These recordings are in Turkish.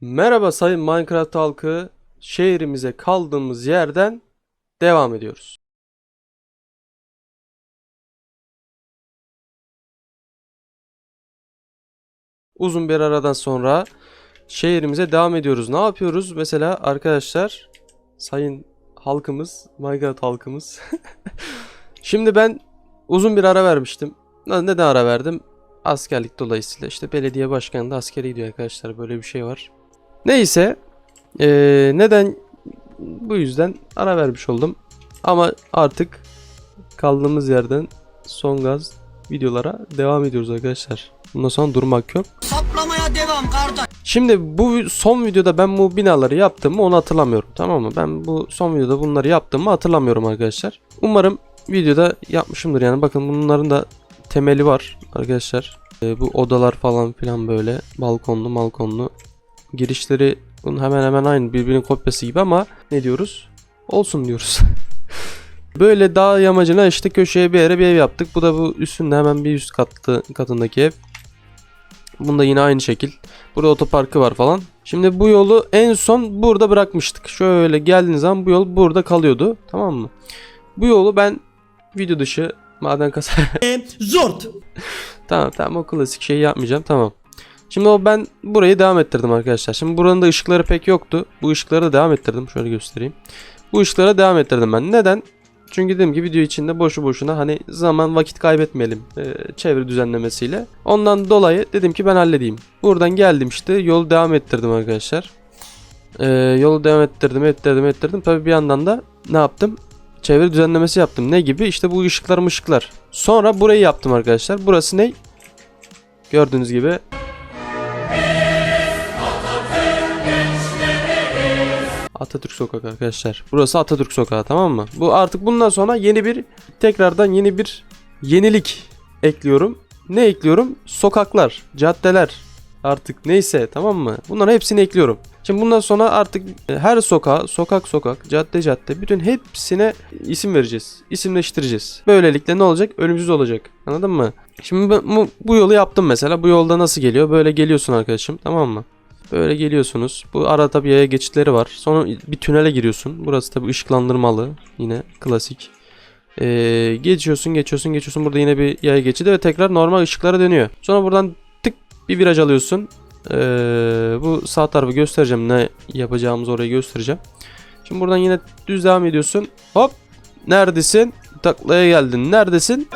Merhaba sayın Minecraft halkı. Şehrimize kaldığımız yerden devam ediyoruz. Uzun bir aradan sonra şehrimize devam ediyoruz. Ne yapıyoruz? Mesela arkadaşlar, sayın halkımız, Minecraft halkımız. Şimdi ben uzun bir ara vermiştim. Ne- Neden ara verdim? Askerlik dolayısıyla işte belediye başkanı da askere gidiyor arkadaşlar böyle bir şey var. Neyse eee, neden bu yüzden ara vermiş oldum. Ama artık kaldığımız yerden son gaz videolara devam ediyoruz arkadaşlar. Bundan sonra durmak yok. Saplamaya devam kardeş. Şimdi bu son videoda ben bu binaları yaptım mı onu hatırlamıyorum tamam mı? Ben bu son videoda bunları yaptım mı hatırlamıyorum arkadaşlar. Umarım videoda yapmışımdır yani bakın bunların da temeli var arkadaşlar. Ee, bu odalar falan filan böyle balkonlu balkonlu. Girişleri bunun hemen hemen aynı birbirinin kopyası gibi ama ne diyoruz? Olsun diyoruz. Böyle dağ yamacına işte köşeye bir yere bir ev yaptık. Bu da bu üstünde hemen bir üst katlı katındaki ev. Bunda yine aynı şekil. Burada otoparkı var falan. Şimdi bu yolu en son burada bırakmıştık. Şöyle geldiğiniz zaman bu yol burada kalıyordu. Tamam mı? Bu yolu ben video dışı maden kasa... Zort. tamam tamam o klasik şeyi yapmayacağım. Tamam. Şimdi o ben burayı devam ettirdim arkadaşlar. Şimdi buranın da ışıkları pek yoktu. Bu ışıkları da devam ettirdim. Şöyle göstereyim. Bu ışıklara devam ettirdim ben. Neden? Çünkü dedim ki video içinde boşu boşuna hani zaman vakit kaybetmeyelim e, çevre düzenlemesiyle. Ondan dolayı dedim ki ben halledeyim. Buradan geldim işte yolu devam ettirdim arkadaşlar. E, yolu devam ettirdim ettirdim ettirdim. Tabi bir yandan da ne yaptım? Çevre düzenlemesi yaptım. Ne gibi? İşte bu ışıklar ışıklar. Sonra burayı yaptım arkadaşlar. Burası ne? Gördüğünüz gibi Atatürk Sokak arkadaşlar. Burası Atatürk Sokağı tamam mı? Bu artık bundan sonra yeni bir tekrardan yeni bir yenilik ekliyorum. Ne ekliyorum? Sokaklar, caddeler artık neyse tamam mı? Bunların hepsini ekliyorum. Şimdi bundan sonra artık her sokağa, sokak sokak, cadde cadde bütün hepsine isim vereceğiz. İsimleştireceğiz. Böylelikle ne olacak? Ölümsüz olacak. Anladın mı? Şimdi bu, bu yolu yaptım mesela. Bu yolda nasıl geliyor? Böyle geliyorsun arkadaşım tamam mı? Böyle geliyorsunuz. Bu arada tabii yaya geçitleri var. Sonra bir tünele giriyorsun. Burası tabii ışıklandırmalı. Yine klasik. Ee, geçiyorsun, geçiyorsun, geçiyorsun. Burada yine bir yaya geçidi ve tekrar normal ışıklara dönüyor. Sonra buradan tık bir viraj alıyorsun. Ee, bu sağ tarafı göstereceğim. Ne yapacağımızı orayı göstereceğim. Şimdi buradan yine düz devam ediyorsun. Hop. Neredesin? Taklaya geldin. Neredesin?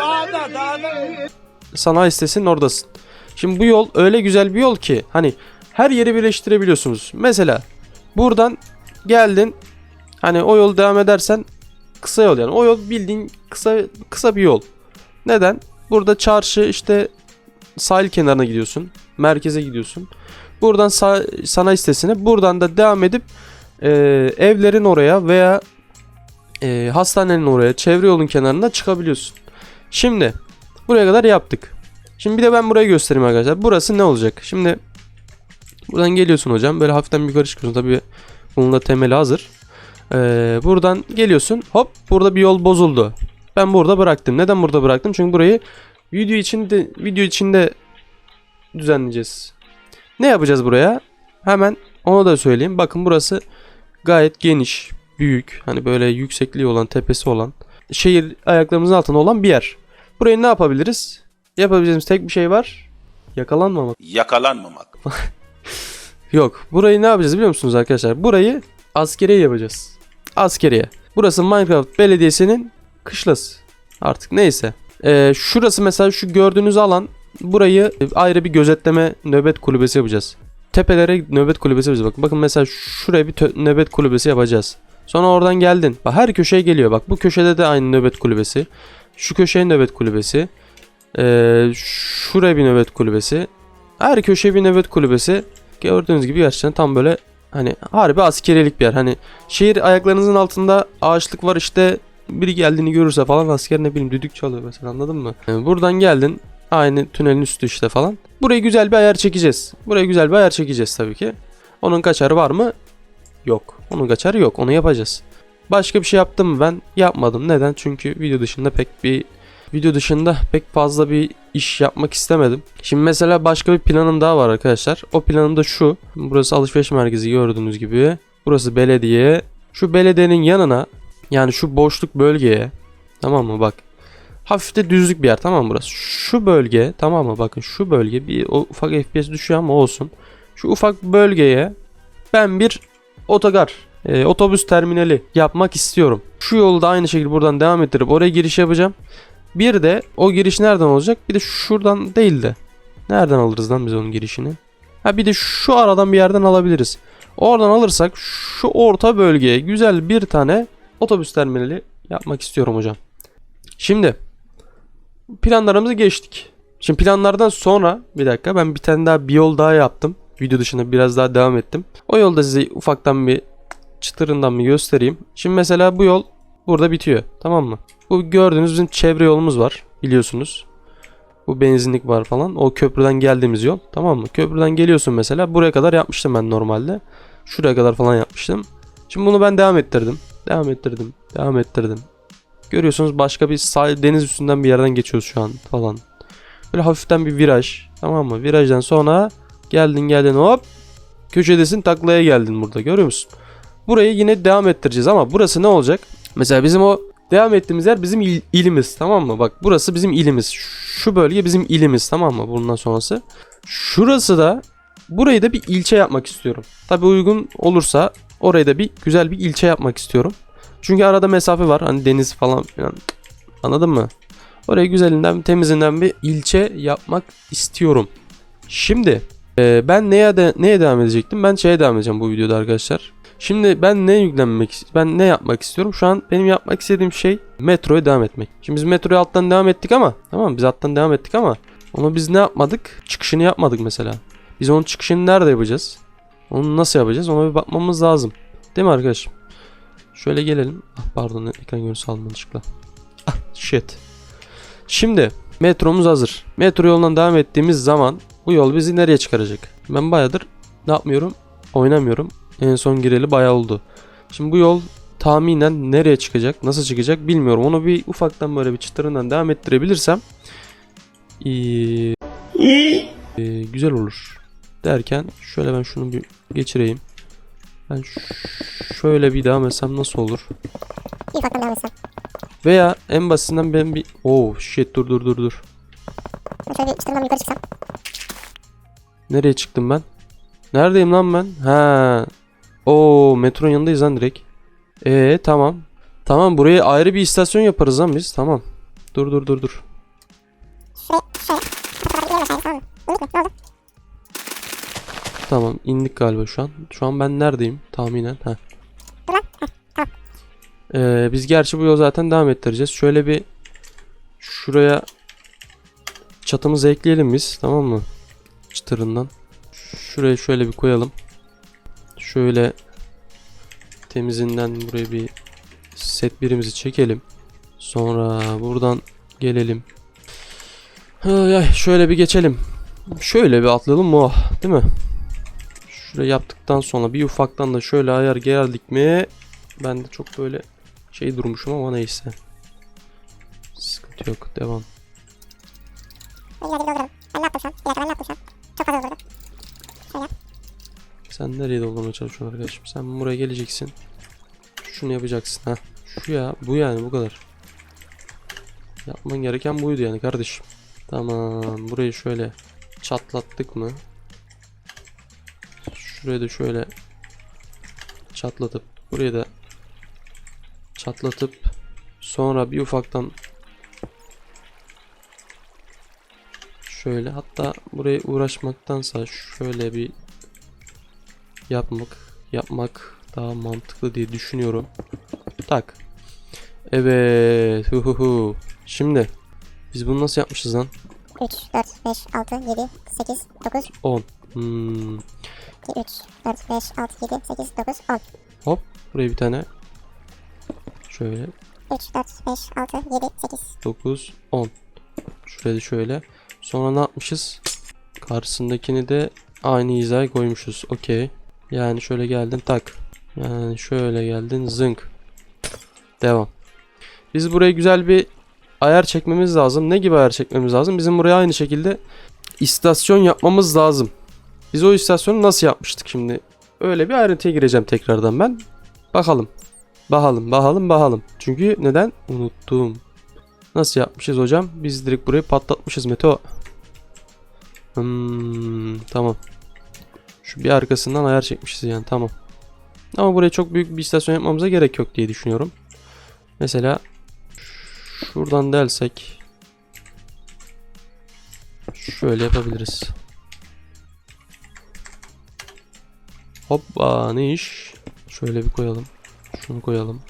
Sanayi sitesinin oradasın. Şimdi bu yol öyle güzel bir yol ki hani her yeri birleştirebiliyorsunuz. Mesela buradan geldin hani o yol devam edersen kısa yol yani. O yol bildiğin kısa kısa bir yol. Neden? Burada çarşı işte sahil kenarına gidiyorsun. Merkeze gidiyorsun. Buradan sa sanayi sitesine buradan da devam edip e, evlerin oraya veya e, hastanenin oraya çevre yolun kenarına çıkabiliyorsun. Şimdi buraya kadar yaptık. Şimdi bir de ben burayı göstereyim arkadaşlar. Burası ne olacak? Şimdi buradan geliyorsun hocam. Böyle hafiften yukarı çıkıyorsun. Tabii bunun da temeli hazır. Ee, buradan geliyorsun. Hop burada bir yol bozuldu. Ben burada bıraktım. Neden burada bıraktım? Çünkü burayı video içinde video içinde düzenleyeceğiz. Ne yapacağız buraya? Hemen onu da söyleyeyim. Bakın burası gayet geniş, büyük. Hani böyle yüksekliği olan, tepesi olan, şehir ayaklarımızın altında olan bir yer. Burayı ne yapabiliriz? Yapabileceğimiz tek bir şey var. Yakalanmamak. yakalanmamak. Yok. Burayı ne yapacağız biliyor musunuz arkadaşlar? Burayı askeriye yapacağız. Askeriye. Burası Minecraft Belediyesi'nin kışlası. Artık neyse. Ee, şurası mesela şu gördüğünüz alan burayı ayrı bir gözetleme nöbet kulübesi yapacağız. Tepelere nöbet kulübesi yapacağız. Bakın, bakın mesela şuraya bir nöbet kulübesi yapacağız. Sonra oradan geldin. Bak her köşeye geliyor. Bak bu köşede de aynı nöbet kulübesi. Şu köşeye nöbet kulübesi. Ee, şuraya bir nöbet kulübesi. Her köşeye bir nöbet kulübesi. Gördüğünüz gibi gerçekten tam böyle hani harbi askerilik bir yer. Hani şehir ayaklarınızın altında ağaçlık var işte biri geldiğini görürse falan asker ne bileyim düdük çalıyor mesela anladın mı? Yani buradan geldin aynı tünelin üstü işte falan. Burayı güzel bir ayar çekeceğiz. Buraya güzel bir ayar çekeceğiz tabii ki. Onun kaçarı var mı? Yok. Onun kaçarı yok. Onu yapacağız. Başka bir şey yaptım mı ben? Yapmadım. Neden? Çünkü video dışında pek bir video dışında pek fazla bir iş yapmak istemedim. Şimdi mesela başka bir planım daha var arkadaşlar. O planım da şu. Burası alışveriş merkezi gördüğünüz gibi. Burası belediye. Şu belediyenin yanına yani şu boşluk bölgeye tamam mı bak. Hafif de düzlük bir yer tamam mı burası? Şu bölge tamam mı bakın şu bölge bir o ufak FPS düşüyor ama olsun. Şu ufak bölgeye ben bir otogar e, otobüs terminali yapmak istiyorum. Şu yolu da aynı şekilde buradan devam ettirip oraya giriş yapacağım. Bir de o giriş nereden olacak? Bir de şuradan değil de. Nereden alırız lan biz onun girişini? Ha bir de şu aradan bir yerden alabiliriz. Oradan alırsak şu orta bölgeye güzel bir tane otobüs terminali yapmak istiyorum hocam. Şimdi planlarımızı geçtik. Şimdi planlardan sonra bir dakika ben bir tane daha bir yol daha yaptım. Video dışında biraz daha devam ettim. O yolda size ufaktan bir çıtırından bir göstereyim. Şimdi mesela bu yol burada bitiyor. Tamam mı? Bu gördüğünüz bizim çevre yolumuz var. Biliyorsunuz. Bu benzinlik var falan. O köprüden geldiğimiz yol. Tamam mı? Köprüden geliyorsun mesela. Buraya kadar yapmıştım ben normalde. Şuraya kadar falan yapmıştım. Şimdi bunu ben devam ettirdim. Devam ettirdim. Devam ettirdim. Görüyorsunuz başka bir sahil deniz üstünden bir yerden geçiyoruz şu an falan. Böyle hafiften bir viraj. Tamam mı? Virajdan sonra geldin geldin hop. Köşedesin taklaya geldin burada görüyor musun? Burayı yine devam ettireceğiz ama burası ne olacak? Mesela bizim o devam ettiğimiz yer bizim il- ilimiz tamam mı? Bak burası bizim ilimiz. Şu bölge bizim ilimiz tamam mı? Bundan sonrası. Şurası da burayı da bir ilçe yapmak istiyorum. Tabi uygun olursa orayı da bir güzel bir ilçe yapmak istiyorum. Çünkü arada mesafe var. Hani deniz falan filan. Anladın mı? Orayı güzelinden temizinden bir ilçe yapmak istiyorum. Şimdi e, ben neye de, neye devam edecektim? Ben şeye devam edeceğim bu videoda arkadaşlar. Şimdi ben ne yüklenmek ben ne yapmak istiyorum? Şu an benim yapmak istediğim şey metroya devam etmek. Şimdi biz metroya alttan devam ettik ama tamam mı? Biz alttan devam ettik ama onu biz ne yapmadık? Çıkışını yapmadık mesela. Biz onun çıkışını nerede yapacağız? Onu nasıl yapacağız? Ona bir bakmamız lazım. Değil mi arkadaşım? Şöyle gelelim. Ah pardon ekran görüntüsü aldım yanlışlıkla. Ah shit. Şimdi metromuz hazır. Metro yolundan devam ettiğimiz zaman bu yol bizi nereye çıkaracak? Ben bayağıdır ne yapmıyorum? Oynamıyorum. En son gireli bayağı oldu. Şimdi bu yol tahminen nereye çıkacak, nasıl çıkacak bilmiyorum. Onu bir ufaktan böyle bir çıtırından devam ettirebilirsem ee, ee, güzel olur. Derken şöyle ben şunu bir geçireyim. Ben şöyle bir devam etsem nasıl olur? Bir ufaktan devam etsem. Veya en basitinden ben bir... Oh shit dur dur dur dur. Ben şöyle çıtırından yukarı çıksam. Nereye çıktım ben? Neredeyim lan ben? Ha. Oo metronun yanındayız lan direkt. Ee tamam. Tamam buraya ayrı bir istasyon yaparız lan biz. Tamam. Dur dur dur dur. Tamam indik galiba şu an. Şu an ben neredeyim tahminen? Ha. Ee, biz gerçi bu yolu zaten devam ettireceğiz. Şöyle bir şuraya çatımızı ekleyelim biz. Tamam mı? Çıtırından. Şuraya şöyle bir koyalım. Şöyle temizinden buraya bir set birimizi çekelim. Sonra buradan gelelim. Ay, şöyle bir geçelim. Şöyle bir atlayalım mı? Oh, değil mi? Şurayı yaptıktan sonra bir ufaktan da şöyle ayar geldik mi? Ben de çok böyle şey durmuşum ama neyse. Sıkıntı yok. Devam. Ben ne yaptım ben ne yaptım? Çok fazla doldurdum. Sen nereye doldurmaya çalışıyorsun arkadaşım? Sen buraya geleceksin. Şunu yapacaksın ha. Şu ya. Bu yani bu kadar. Yapman gereken buydu yani kardeşim. Tamam. Burayı şöyle çatlattık mı? Şurayı da şöyle çatlatıp burayı da çatlatıp sonra bir ufaktan şöyle hatta buraya uğraşmaktansa şöyle bir yapmak yapmak daha mantıklı diye düşünüyorum. Tak. Evet. Hu hu hu. Şimdi biz bunu nasıl yapmışız lan? 3, 4, 5, 6, 7, 8, 9, 10. Hmm. 2, 3, 4, 5, 6, 7, 8, 9, 10. Hop. Buraya bir tane. Şöyle. 3, 4, 5, 6, 7, 8. 9, 10. Şuraya da şöyle. Sonra ne yapmışız? Karşısındakini de aynı hizaya koymuşuz. Okey. Yani şöyle geldin tak. Yani şöyle geldin zınk. Devam. Biz buraya güzel bir ayar çekmemiz lazım. Ne gibi ayar çekmemiz lazım? Bizim buraya aynı şekilde istasyon yapmamız lazım. Biz o istasyonu nasıl yapmıştık şimdi? Öyle bir ayrıntıya gireceğim tekrardan ben. Bakalım. Bakalım, bakalım, bakalım. Çünkü neden? Unuttum. Nasıl yapmışız hocam? Biz direkt burayı patlatmışız Meto. Hmm, tamam. Şu bir arkasından ayar çekmişiz yani tamam. Ama buraya çok büyük bir istasyon yapmamıza gerek yok diye düşünüyorum. Mesela şuradan delsek şöyle yapabiliriz. Hoppa ne iş? Şöyle bir koyalım. Şunu koyalım.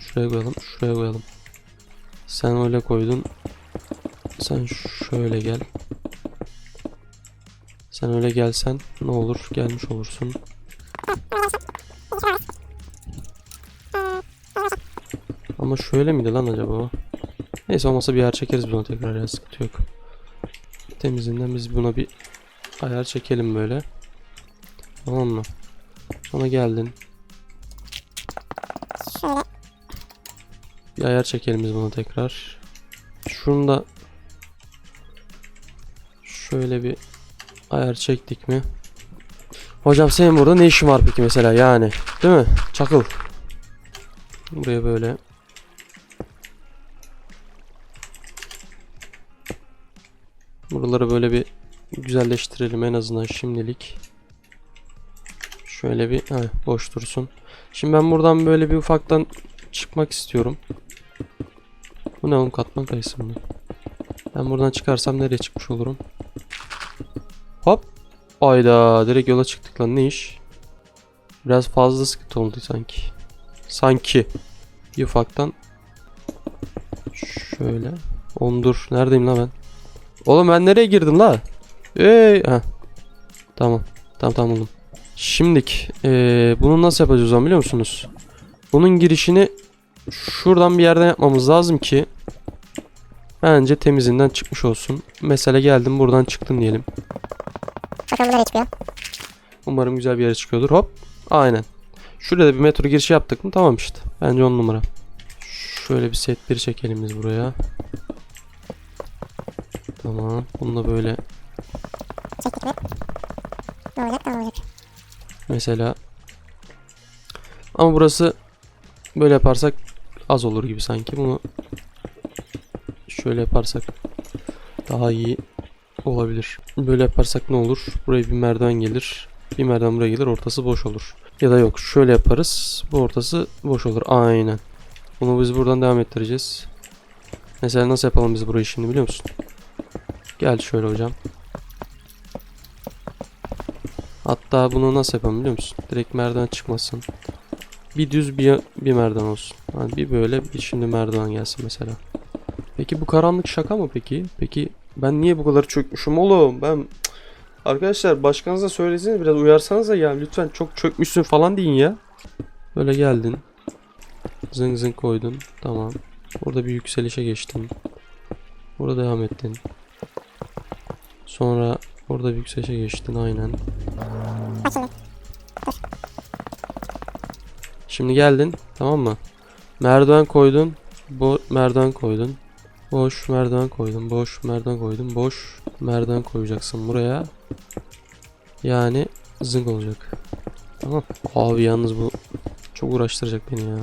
Şuraya koyalım. Şuraya koyalım. Sen öyle koydun. Sen şöyle gel. Sen öyle gelsen ne olur gelmiş olursun. Ama şöyle miydi lan acaba o? Neyse olmasa bir ayar çekeriz buna tekrar ya sıkıntı yok. Temizinden biz buna bir ayar çekelim böyle. Tamam mı? Sonra geldin. Şöyle. Bir ayar çekelim biz buna tekrar. Şunu da şöyle bir ayar çektik mi? Hocam senin burada ne işin var peki mesela yani? Değil mi? Çakıl. Buraya böyle. Buraları böyle bir güzelleştirelim en azından şimdilik. Şöyle bir heh, boş dursun. Şimdi ben buradan böyle bir ufaktan çıkmak istiyorum. Bu ne oğlum katman kayısı mı? Ben buradan çıkarsam nereye çıkmış olurum? Hop. Ayda direkt yola çıktık lan ne iş? Biraz fazla sıkıntı oldu sanki. Sanki. Bir ufaktan. Şöyle. Oğlum dur. Neredeyim lan ben? Oğlum ben nereye girdim la? Ey. Heh. Tamam. Tamam tamam oğlum. Şimdik. eee, bunu nasıl yapacağız zaman biliyor musunuz? Bunun girişini şuradan bir yerden yapmamız lazım ki bence temizinden çıkmış olsun. Mesela geldim buradan çıktım diyelim. Bakalım nereye çıkıyor. Umarım güzel bir yere çıkıyordur. Hop. Aynen. Şurada bir metro girişi yaptık mı? Tamam işte. Bence on numara. Şöyle bir set bir çekelim biz buraya. Tamam. Bunu da böyle Çektik mi? Ne olacak ne olacak? mesela. Ama burası böyle yaparsak az olur gibi sanki. Bunu şöyle yaparsak daha iyi olabilir. Böyle yaparsak ne olur? Buraya bir merdiven gelir. Bir merdiven buraya gelir. Ortası boş olur. Ya da yok. Şöyle yaparız. Bu ortası boş olur. Aynen. Bunu biz buradan devam ettireceğiz. Mesela nasıl yapalım biz burayı şimdi biliyor musun? Gel şöyle hocam. Hatta bunu nasıl yapalım biliyor musun? Direkt merdiven çıkmasın. Bir düz bir, bir merdiven olsun. Yani bir böyle bir şimdi merdiven gelsin mesela. Peki bu karanlık şaka mı peki? Peki ben niye bu kadar çökmüşüm oğlum? Ben. Arkadaşlar başkanınıza söyleseniz biraz uyarsanız da ya lütfen çok çökmüşsün falan deyin ya. Böyle geldin. Zıng zıng koydun. Tamam. Burada bir yükselişe geçtin. Burada devam ettin. Sonra orada bir yükselişe geçtin aynen. Şimdi. Geldin tamam mı? Merdiven koydun. Bo merdiven koydun. Boş merdiven koydun. Boş merdiven koydun. Boş merdiven koyacaksın buraya. Yani zınk olacak. Tamam. Abi yalnız bu çok uğraştıracak beni ya.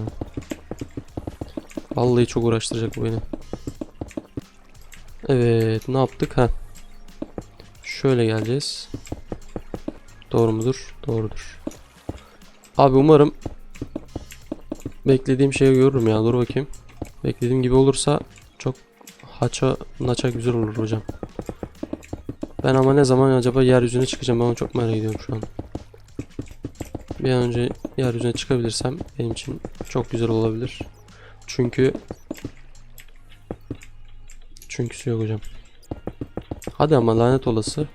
Vallahi çok uğraştıracak bu beni. Evet ne yaptık ha? Şöyle geleceğiz. Doğru mudur? Doğrudur. Abi umarım beklediğim şeyi görürüm ya. Dur bakayım. Beklediğim gibi olursa çok haça naça güzel olur hocam. Ben ama ne zaman acaba yeryüzüne çıkacağım ben onu çok merak ediyorum şu an. Bir an önce yeryüzüne çıkabilirsem benim için çok güzel olabilir. Çünkü Çünküsü yok hocam. Hadi ama lanet olası.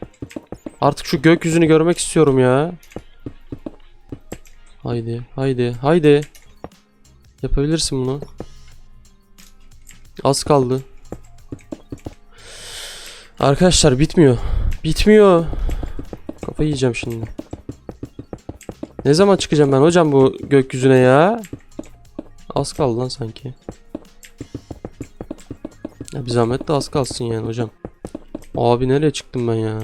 Artık şu gökyüzünü görmek istiyorum ya. Haydi, haydi, haydi. Yapabilirsin bunu. Az kaldı. Arkadaşlar bitmiyor. Bitmiyor. Kafayı yiyeceğim şimdi. Ne zaman çıkacağım ben hocam bu gökyüzüne ya? Az kaldı lan sanki. Ya bir zahmet de az kalsın yani hocam. Abi nereye çıktım ben ya?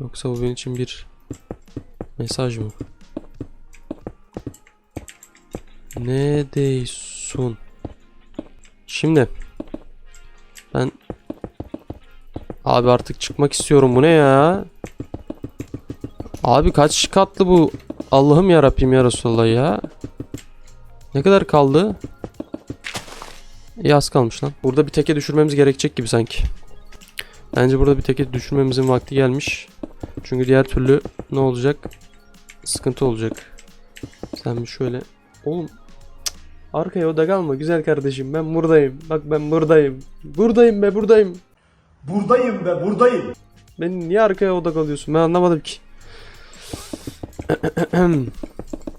Yoksa bu benim için bir mesaj mı? Ne diyorsun? Şimdi ben Abi artık çıkmak istiyorum. Bu ne ya? Abi kaç katlı bu? Allah'ım ya Rabbim ya Resulallah ya. Ne kadar kaldı? İyi az kalmış lan. Burada bir teke düşürmemiz gerekecek gibi sanki. Bence burada bir teke düşürmemizin vakti gelmiş. Çünkü diğer türlü ne olacak? Sıkıntı olacak. Sen bir şöyle... Oğlum... Arkaya oda kalma güzel kardeşim. Ben buradayım. Bak ben buradayım. Buradayım be buradayım. Buradayım be buradayım. Beni niye arkaya odak alıyorsun? Ben anlamadım ki.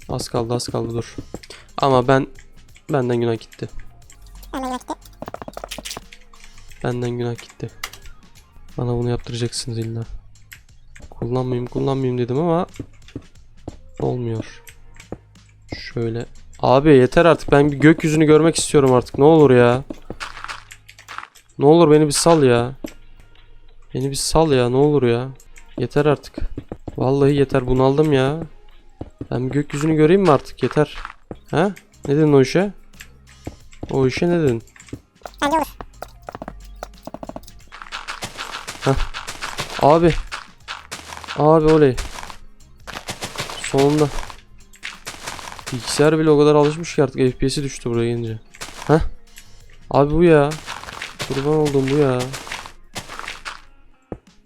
az kaldı az kaldı dur. Ama ben benden günah gitti. Benden günah gitti. Bana bunu yaptıracaksınız illa. Kullanmayayım kullanmayayım dedim ama olmuyor. Şöyle. Abi yeter artık ben bir gökyüzünü görmek istiyorum artık ne olur ya. Ne olur beni bir sal ya. Beni bir sal ya ne olur ya. Yeter artık. Vallahi yeter bunaldım ya. Ben gökyüzünü göreyim mi artık yeter. Ha? Ne dedin o işe? O işe ne dedin? Abi. Abi oley. Sonunda. Bilgisayar bile o kadar alışmış ki artık FPS'i düştü buraya gelince. Heh. Abi bu ya. Kurban oldum bu ya.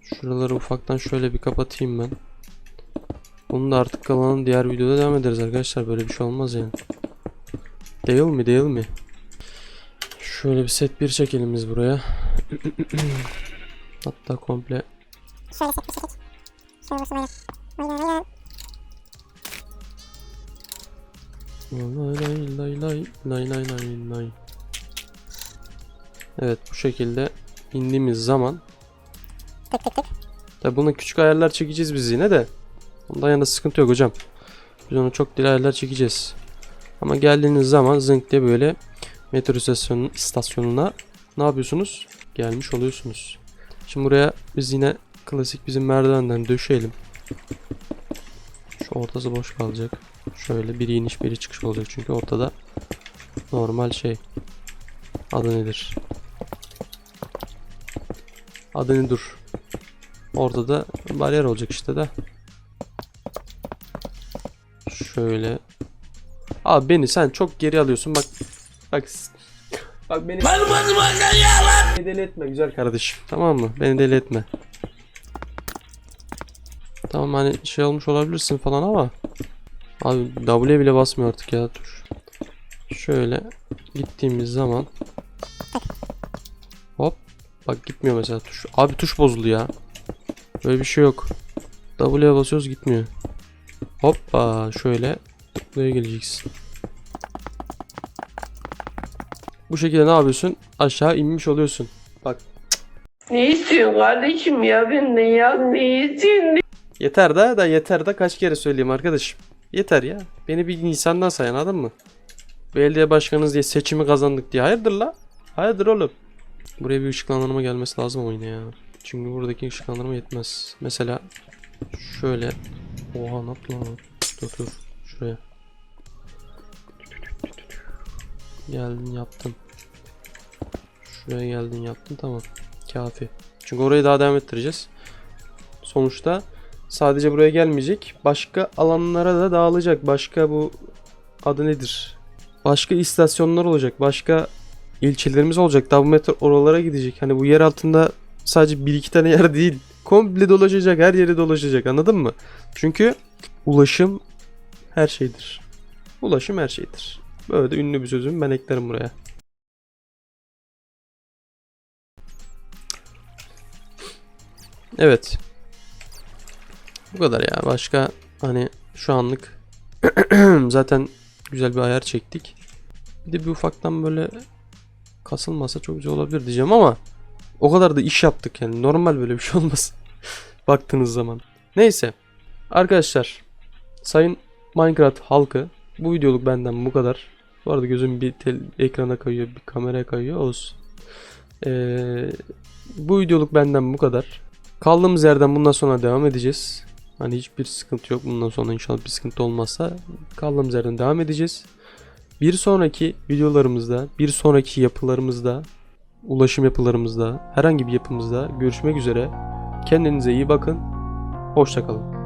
Şuraları ufaktan şöyle bir kapatayım ben. Bunu da artık kalan diğer videoda devam ederiz arkadaşlar. Böyle bir şey olmaz yani. Değil mi değil mi? Şöyle bir set bir çekelim biz buraya. Hatta komple Şöyle set bir çekek. Şöyle böyle. Lay lay lay lay lay lay lay lay. Evet bu şekilde indiğimiz zaman Tık tık tık. Tabi buna küçük ayarlar çekeceğiz biz yine de Ondan yana sıkıntı yok hocam Biz onu çok deli ayarlar çekeceğiz Ama geldiğiniz zaman zınk diye böyle Metro istasyonu- istasyonuna Ne yapıyorsunuz? Gelmiş oluyorsunuz Şimdi buraya biz yine Klasik bizim merdivenden döşeyelim Şu ortası boş kalacak Şöyle biri iniş biri çıkış olacak çünkü ortada Normal şey Adı nedir? Adı nedir? Orada da bariyer olacak işte de. Şöyle. Abi beni sen çok geri alıyorsun bak. Bak. Bak beni. Beni deli etme güzel kardeşim. Tamam mı? Beni deli etme. Tamam hani şey olmuş olabilirsin falan ama. Abi W bile basmıyor artık ya tuş. Şöyle gittiğimiz zaman. Hop. Bak gitmiyor mesela tuş. Abi tuş bozuldu ya. Böyle bir şey yok. W'ye basıyoruz gitmiyor. Hoppa şöyle buraya geleceksin. Bu şekilde ne yapıyorsun? Aşağı inmiş oluyorsun. Bak Ne istiyorsun kardeşim ya benden ya ne istiyorsun? yeter de da yeter de kaç kere söyleyeyim arkadaşım. Yeter ya. Beni bir insandan say anladın mı? Belediye başkanınız diye seçimi kazandık diye. Hayırdır la? Hayırdır oğlum? Buraya bir ışıklandırma gelmesi lazım yine ya. Çünkü buradaki ışıklandırma yetmez. Mesela şöyle. Oha ne yaptın lan? Dur dur. Şuraya. Geldin yaptın. Şuraya geldin yaptın tamam. Kafi. Çünkü orayı daha devam ettireceğiz. Sonuçta sadece buraya gelmeyecek. Başka alanlara da dağılacak. Başka bu adı nedir? Başka istasyonlar olacak. Başka ilçelerimiz olacak. Metro oralara gidecek. Hani bu yer altında sadece bir iki tane yer değil. Komple dolaşacak. Her yeri dolaşacak. Anladın mı? Çünkü ulaşım her şeydir. Ulaşım her şeydir. Böyle de ünlü bir sözüm ben eklerim buraya. Evet. Bu kadar ya. Başka hani şu anlık zaten güzel bir ayar çektik. Bir de bir ufaktan böyle kasılmasa çok güzel olabilir diyeceğim ama o kadar da iş yaptık yani normal böyle bir şey olmaz. Baktığınız zaman. Neyse. Arkadaşlar sayın Minecraft halkı bu videoluk benden bu kadar. Bu arada gözüm bir tel- ekrana kayıyor, bir kameraya kayıyor. Olsun. Ee, bu videoluk benden bu kadar. Kaldığımız yerden bundan sonra devam edeceğiz. Hani hiçbir sıkıntı yok. Bundan sonra inşallah bir sıkıntı olmazsa kaldığımız yerden devam edeceğiz. Bir sonraki videolarımızda, bir sonraki yapılarımızda, ulaşım yapılarımızda, herhangi bir yapımızda görüşmek üzere. Kendinize iyi bakın. Hoşçakalın.